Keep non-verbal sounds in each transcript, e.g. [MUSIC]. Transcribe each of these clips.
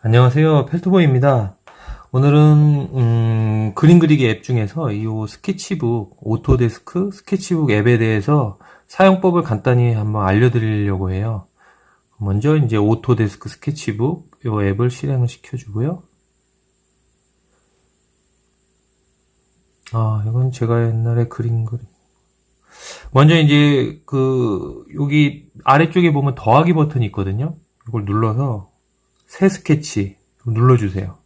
안녕하세요. 펠트보이입니다. 오늘은 음, 그림 그리기 앱 중에서 이 스케치북, 오토데스크 스케치북 앱에 대해서 사용법을 간단히 한번 알려드리려고 해요. 먼저 이제 오토데스크 스케치북 이 앱을 실행을 시켜주고요. 아, 이건 제가 옛날에 그린 그림. 먼저 이제 그 여기 아래쪽에 보면 더하기 버튼이 있거든요. 이걸 눌러서 새 스케치 눌러주세요.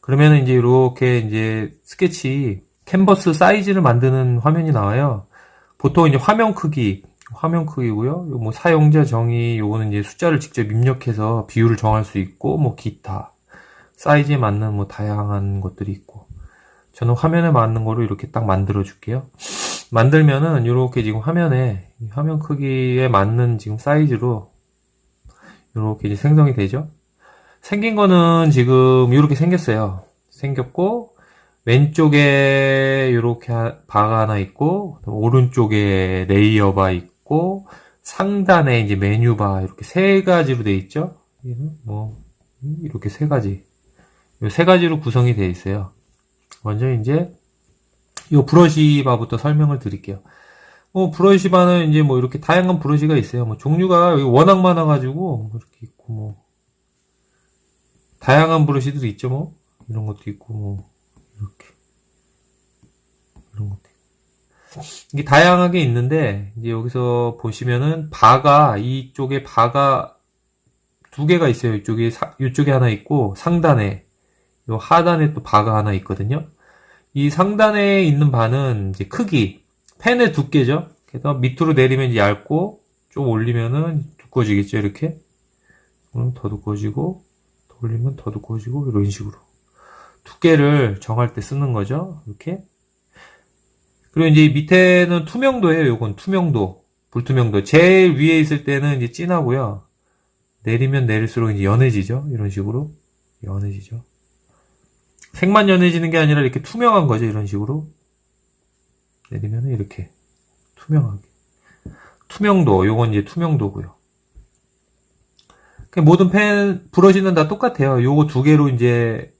그러면 이제 이렇게 이제 스케치 캔버스 사이즈를 만드는 화면이 나와요. 보통 이제 화면 크기, 화면 크기고요. 뭐 사용자 정의, 요거는 이제 숫자를 직접 입력해서 비율을 정할 수 있고, 뭐 기타 사이즈에 맞는 뭐 다양한 것들이 있고. 저는 화면에 맞는 거로 이렇게 딱 만들어 줄게요. 만들면은 이렇게 지금 화면에 화면 크기에 맞는 지금 사이즈로 이렇게 이제 생성이 되죠. 생긴 거는 지금 이렇게 생겼어요. 생겼고 왼쪽에 이렇게 바가 하나 있고 오른쪽에 레이어 바 있고 상단에 이제 메뉴 바 이렇게 세 가지로 돼 있죠. 뭐 이렇게 세 가지 이세 가지로 구성이 되어 있어요. 먼저 이제 이 브러쉬 바부터 설명을 드릴게요. 뭐 브러쉬 바는 이제 뭐 이렇게 다양한 브러쉬가 있어요. 뭐 종류가 워낙 많아가지고 이렇게 있고 뭐 다양한 브러쉬도 있죠, 뭐. 이런 것도 있고, 뭐, 이렇게. 이런 것도 있고. 이게 다양하게 있는데, 이제 여기서 보시면은, 바가, 이쪽에 바가 두 개가 있어요. 이쪽에, 사, 이쪽에 하나 있고, 상단에, 요 하단에 또 바가 하나 있거든요. 이 상단에 있는 바는 이제 크기, 펜의 두께죠. 그래서 밑으로 내리면 얇고, 좀 올리면은 두꺼워지겠죠, 이렇게. 그럼 더 두꺼워지고, 올리면 더 두꺼워지고 이런 식으로 두께를 정할 때 쓰는 거죠. 이렇게 그리고 이제 밑에는 투명도예요. 요건 투명도, 불투명도. 제일 위에 있을 때는 이제 진하고요. 내리면 내릴수록 이제 연해지죠. 이런 식으로 연해지죠. 색만 연해지는 게 아니라 이렇게 투명한 거죠. 이런 식으로 내리면 이렇게 투명하게. 투명도, 요건 이제 투명도고요. 모든 펜 브러쉬는 다 똑같아요. 요거 두 개로 이제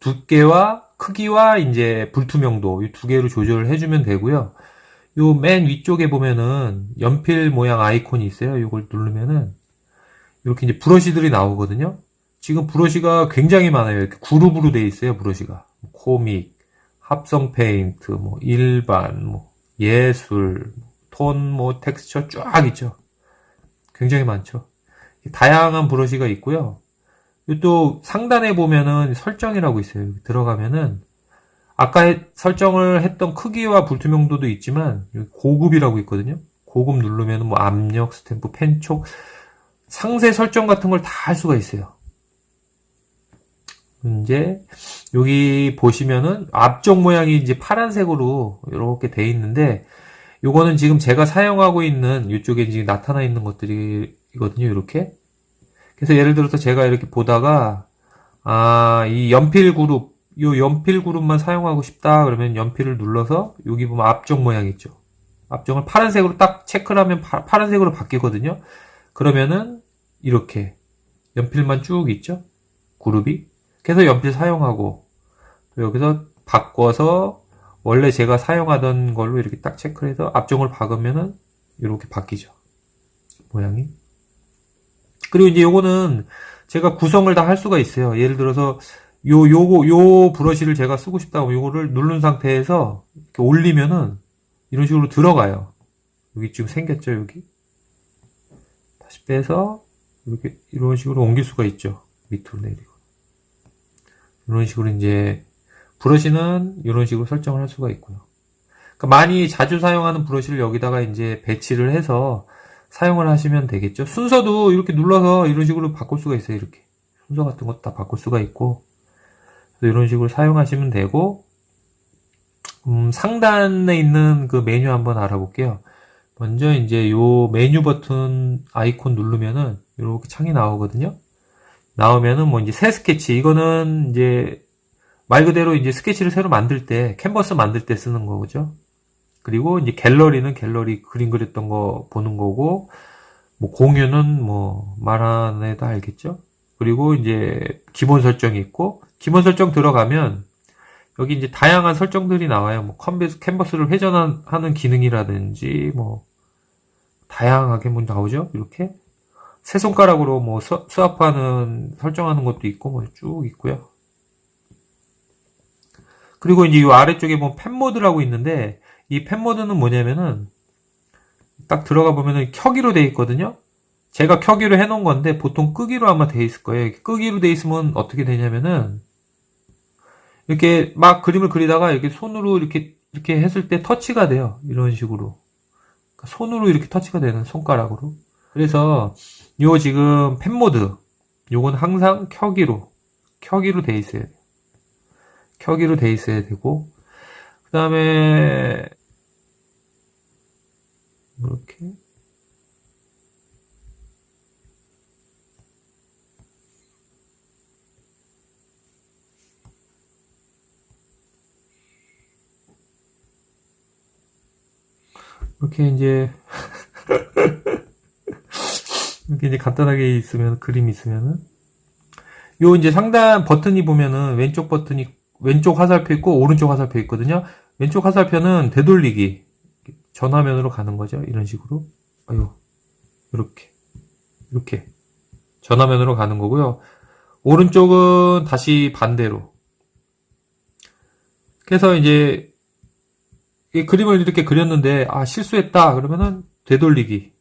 두께와 크기와 이제 불투명도 이 두 개로 조절을 해주면 되고요. 요 맨 위쪽에 보면은 연필 모양 아이콘이 있어요. 요걸 누르면은 이렇게 이제 브러쉬들이 나오거든요. 지금 브러쉬가 굉장히 많아요. 이렇게 그룹으로 돼 있어요. 브러쉬가 코믹, 합성 페인트, 뭐 일반, 뭐 예술, 톤, 뭐 텍스처 쫙 있죠. 굉장히 많죠. 다양한 브러쉬가 있고요. 또 상단에 보면은 설정이라고 있어요. 들어가면은 아까 설정을 했던 크기와 불투명도도 있지만 고급이라고 있거든요. 고급 누르면 뭐 압력, 스탬프, 펜촉 상세 설정 같은 걸 다 할 수가 있어요. 이제 여기 보시면은 앞쪽 모양이 이제 파란색으로 이렇게 돼 있는데 요거는 지금 제가 사용하고 있는 이쪽에 지금 나타나 있는 것들이 거든요. 이렇게. 그래서 예를 들어서 제가 이렇게 보다가 아, 이 연필 그룹, 요 연필 그룹만 사용하고 싶다. 그러면 연필을 눌러서 여기 보면 앞쪽 모양 있죠. 앞쪽을 파란색으로 딱 체크를 하면 파, 파란색으로 바뀌거든요. 그러면은 이렇게 연필만 쭉 있죠. 그룹이. 그래서 연필 사용하고 또 여기서 바꿔서 원래 제가 사용하던 걸로 이렇게 딱 체크를 해서 앞쪽을 박으면은 이렇게 바뀌죠. 모양이. 그리고 이제 요거는 제가 구성을 다 할 수가 있어요. 예를 들어서 요 요거 요 브러쉬를 제가 쓰고 싶다고 요거를 누른 상태에서 이렇게 올리면은 이런 식으로 들어가요. 여기 지금 생겼죠, 여기. 다시 빼서 이렇게 이런 식으로 옮길 수가 있죠. 밑으로 내리고. 이런 식으로 이제 브러쉬는 이런 식으로 설정을 할 수가 있고요. 그러니까 많이 자주 사용하는 브러쉬를 여기다가 이제 배치를 해서 사용을 하시면 되겠죠. 순서도 이렇게 눌러서 이런 식으로 바꿀 수가 있어요. 이렇게 순서 같은 것도 다 바꿀 수가 있고 이런 식으로 사용하시면 되고 음, 상단에 있는 그 메뉴 한번 알아볼게요. 먼저 이제 요 메뉴 버튼 아이콘 누르면은 이렇게 창이 나오거든요. 나오면은 뭐 이제 새 스케치 이거는 이제 말 그대로 이제 스케치를 새로 만들 때, 캔버스 만들 때 쓰는 거죠. 그리고 이제 갤러리는 갤러리 그림 그렸던 거 보는 거고, 뭐 공유는 뭐 말 안 해도 알겠죠? 그리고 이제 기본 설정이 있고 기본 설정 들어가면 여기 이제 다양한 설정들이 나와요. 뭐 컴베스 캔버스를 회전하는 기능이라든지 뭐 다양하게 뭐 나오죠. 이렇게 세 손가락으로 뭐 스- 스와프하는 설정하는 것도 있고 뭐 쭉 있고요. 그리고 이제 이 아래쪽에 뭐펜 모드라고 있는데 이 펜 모드는 뭐냐면은 딱 들어가 보면은 켜기로 돼 있거든요. 제가 켜기로 해놓은 건데 보통 끄기로 아마 돼 있을 거예요. 끄기로 돼 있으면 어떻게 되냐면은 이렇게 막 그림을 그리다가 이렇게 손으로 이렇게 이렇게 했을 때 터치가 돼요. 이런 식으로 그러니까 손으로 이렇게 터치가 되는 손가락으로. 그래서 요 지금 펜 모드 요건 항상 켜기로 켜기로 돼 있어야 돼요. 켜기로 돼 있어야 되고 그 다음에 이렇게. 이렇게 이제 [LAUGHS] 이렇게 이제 간단하게 있으면 그림이 있으면은. 요 이제 상단 버튼이 보면은 왼쪽 버튼이 왼쪽 화살표 있고 오른쪽 화살표 있거든요. 왼쪽 화살표는 되돌리기 전화면으로 가는 거죠. 이런 식으로. 아유 이렇게 이렇게 전화면으로 가는 거고요. 오른쪽은 다시 반대로. 그래서 이제 이 그림을 이렇게 그렸는데 아 실수했다. 그러면은 되돌리기.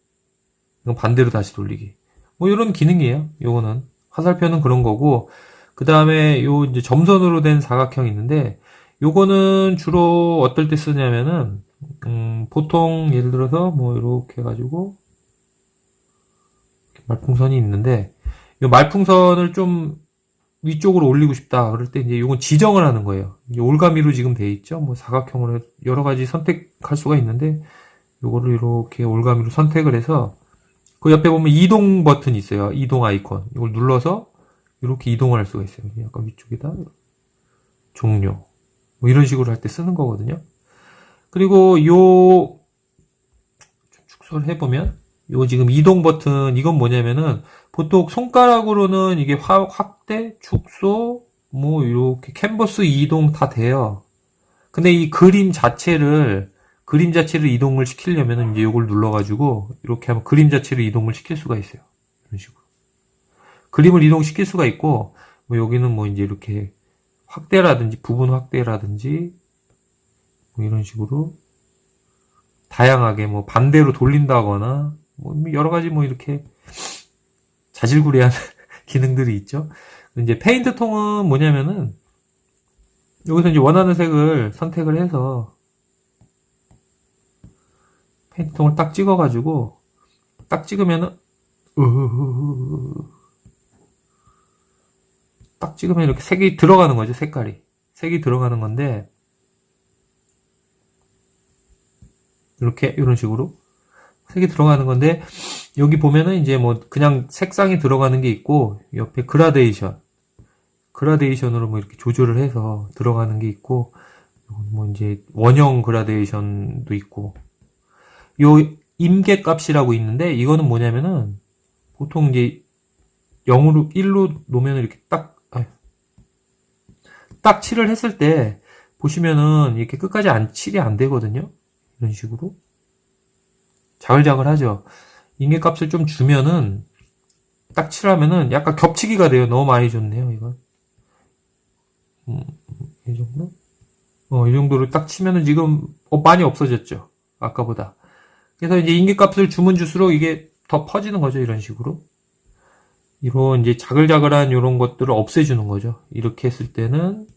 이건 반대로 다시 돌리기. 뭐 이런 기능이에요. 요거는. 화살표는 그런 거고. 그 다음에 요 이제 점선으로 된 사각형이 있는데 요거는 주로 어떨 때 쓰냐면은 음, 보통 예를 들어서 뭐 이렇게 해가지고 말풍선이 있는데 요 말풍선을 좀 위쪽으로 올리고 싶다. 그럴 때 이제 요건 지정을 하는 거예요. 올가미로 지금 돼 있죠. 뭐 사각형으로 여러 가지 선택할 수가 있는데 요거를 이렇게 올가미로 선택을 해서 그 옆에 보면 이동 버튼이 있어요. 이동 아이콘. 이걸 눌러서 이렇게 이동을 할 수가 있어요. 약간 위쪽에다 종료. 뭐 이런 식으로 할 때 쓰는 거거든요. 그리고 요좀 축소를 해보면 요 지금 이동 버튼 이건 뭐냐면은 보통 손가락으로는 이게 화- 확대, 축소, 뭐 이렇게 캔버스 이동 다 돼요. 근데 이 그림 자체를 그림 자체를 이동을 시키려면은 이제 이걸 눌러가지고 이렇게 하면 그림 자체를 이동을 시킬 수가 있어요. 이런 식으로 그림을 이동시킬 수가 있고 뭐 여기는 뭐 이제 이렇게 확대라든지 부분 확대라든지 뭐 이런 식으로 다양하게 뭐 반대로 돌린다거나 뭐 여러 가지 뭐 이렇게 자질구레한 [LAUGHS] 기능들이 있죠. 이제 페인트 통은 뭐냐면은 여기서 이제 원하는 색을 선택을 해서 페인트 통을 딱 찍어가지고 딱 찍으면은. 딱 찍으면 이렇게 색이 들어가는 거죠 색깔이 색이 들어가는 건데 이렇게 이런 식으로 색이 들어가는 건데 여기 보면은 이제 뭐 그냥 색상이 들어가는 게 있고 옆에 그라데이션. 그라데이션으로 뭐 이렇게 조절을 해서 들어가는 게 있고 뭐 이제 원형 그라데이션도 있고. 요 임계 값이라고 있는데 이거는 뭐냐면은 보통 이제 0으로 1로 놓으면 이렇게 딱 딱 칠을 했을 때 보시면은 이렇게 끝까지 안 칠이 안 되거든요. 이런 식으로 자글자글하죠. 임계값을 좀 주면은 딱 칠하면은 약간 겹치기가 돼요. 너무 많이 줬네요, 이건. 음, 이 정도? 어, 이 정도로 딱 치면은 지금 어, 많이 없어졌죠. 아까보다. 그래서 이제 임계값을 주면 줄수록 이게 더 퍼지는 거죠, 이런 식으로. 이런 이제 자글자글한 이런 것들을 없애주는 거죠. 이렇게 했을 때는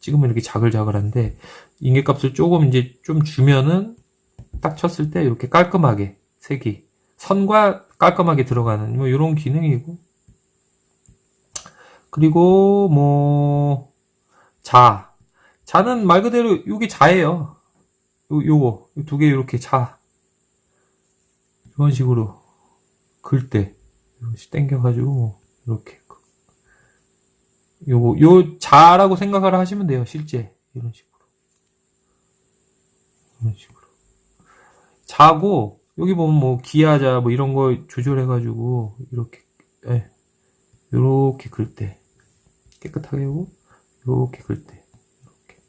찍으면 이렇게 자글자글한데 임계값을 조금 이제 좀 주면은 딱 쳤을 때 이렇게 깔끔하게 색이 선과 깔끔하게 들어가는 뭐 이런 기능이고 그리고 뭐 자. 자는 말 그대로 이게 자예요. 요, 요거 두 개 이렇게 자. 이런 식으로 글 때 이렇게 당겨가지고 뭐 이렇게 요거 요 자라고 생각을 하시면 돼요. 실제 이런 식으로 이런 식으로 자고 여기 보면 뭐 기아자 뭐 이런 거 조절해가지고 이렇게 예, 요렇게 긁 때. 깨끗하게 하고, 요렇게 긁 때. 이렇게.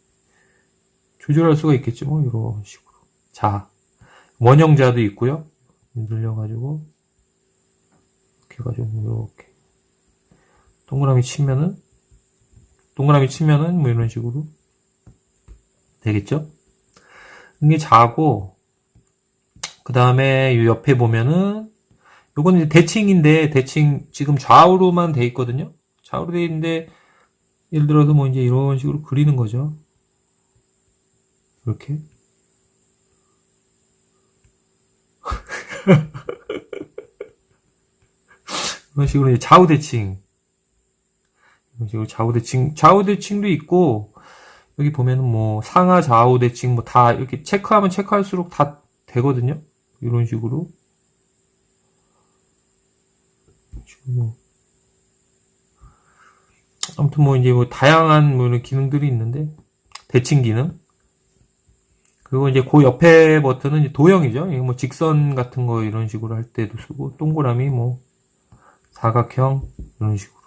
조절할 수가 있겠지, 뭐, 이런 식으로. 자. 원형자도 있고요. 늘려가지고, 이렇게 해가지고, 요렇게. 동그라미 치면은, 동그라미 치면은, 뭐, 이런 식으로. 되겠죠? 이게 자고, 그 다음에 이 옆에 보면은, 요거는 이제 대칭인데, 대칭 지금 좌우로만 돼 있거든요? 좌우로 돼 있는데, 예를 들어서 뭐 이제 이런 식으로 그리는 거죠. 이렇게. [LAUGHS] 이런 식으로 이제 좌우 대칭. 이런 식으로 좌우 대칭, 좌우 대칭도 있고, 여기 보면은 뭐 상하 좌우 대칭 뭐 다 이렇게 체크하면 체크할수록 다 되거든요. 이런 식으로. 지금 뭐 아무튼 뭐 이제 뭐 다양한 뭐 이런 기능들이 있는데 대칭 기능. 그리고 이제 그 옆에 버튼은 도형이죠. 뭐 직선 같은 거 이런 식으로 할 때도 쓰고 동그라미 뭐 사각형 이런 식으로.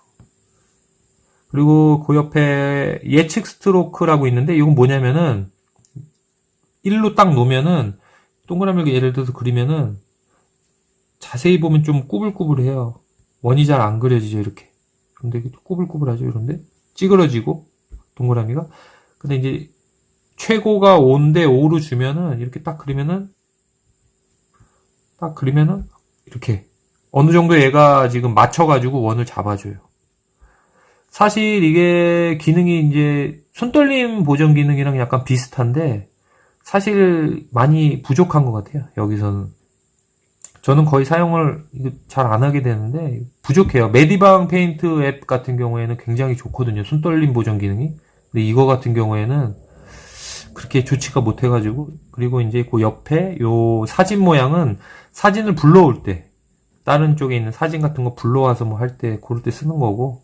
그리고 그 옆에 예측 스트로크라고 있는데 이건 뭐냐면은 1로 딱 놓으면은 동그라미 이렇게 예를 들어서 그리면은 자세히 보면 좀 꾸불꾸불해요. 원이 잘 안 그려지죠 이렇게. 근데 이게 또 꾸불꾸불하죠 이런데 찌그러지고 동그라미가. 근데 이제 최고가 5인데 5로 주면은 이렇게 딱 그리면은 딱 그리면은 이렇게 어느 정도 얘가 지금 맞춰가지고 원을 잡아줘요. 사실 이게 기능이 이제 손떨림 보정 기능이랑 약간 비슷한데 사실 많이 부족한 것 같아요. 여기서는 저는 거의 사용을 잘 안 하게 되는데 부족해요. 메디방 페인트 앱 같은 경우에는 굉장히 좋거든요. 손떨림 보정 기능이. 근데 이거 같은 경우에는 그렇게 좋지가 못 해가지고 그리고 이제 그 옆에 요 사진 모양은 사진을 불러올 때 다른 쪽에 있는 사진 같은 거 불러와서 뭐 할 때 그럴 때 쓰는 거고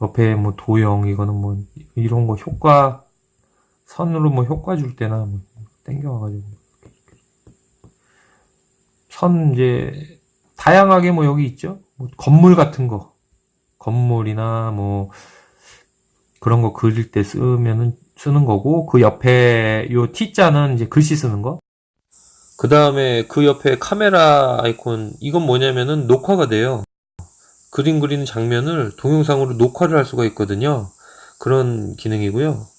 옆에 뭐 도형 이거는 뭐 이런 거 효과 선으로 뭐 효과 줄 때나 뭐 땡겨와가지고 선 이제 다양하게 뭐 여기 있죠 뭐 건물 같은 거 건물이나 뭐 그런 거 그릴 때 쓰면은 쓰는 거고 그 옆에 요 T자는 이제 글씨 쓰는 거. 그 다음에 그 옆에 카메라 아이콘 이건 뭐냐면은 녹화가 돼요. 그림 그리는 장면을 동영상으로 녹화를 할 수가 있거든요. 그런 기능이고요.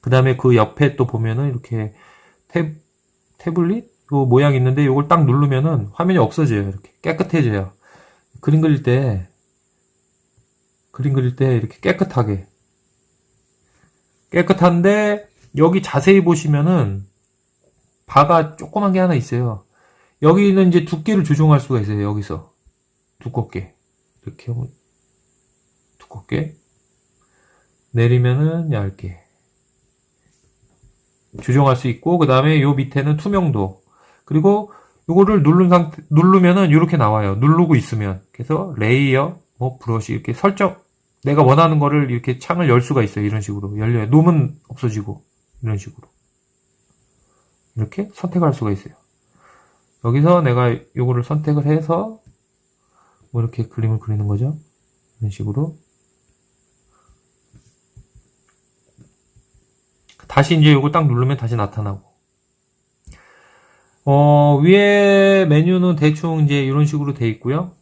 그 다음에 그 옆에 또 보면은 이렇게 탭, 태블릿? 요 모양 있는데 요걸 딱 누르면은 화면이 없어져요. 이렇게 깨끗해져요. 그림 그릴 때, 그림 그릴 때 이렇게 깨끗하게. 깨끗한데 여기 자세히 보시면은 바가 조그만 게 하나 있어요. 여기는 이제 두께를 조정할 수가 있어요. 여기서 두껍게 이렇게 두껍게 내리면은 얇게 조정할 수 있고 그 다음에 요 밑에는 투명도 그리고 요거를 누른 상태 누르면은 이렇게 나와요. 누르고 있으면 그래서 레이어 뭐 브러쉬 이렇게 설정 내가 원하는 거를 이렇게 창을 열 수가 있어요. 이런 식으로 열려요. 놓으면 없어지고 이런 식으로 이렇게 선택할 수가 있어요. 여기서 내가 요거를 선택을 해서 뭐 이렇게 그림을 그리는 거죠. 이런 식으로 다시 이제 요거 딱 누르면 다시 나타나고 어 위에 메뉴는 대충 이제 이런 식으로 돼 있고요.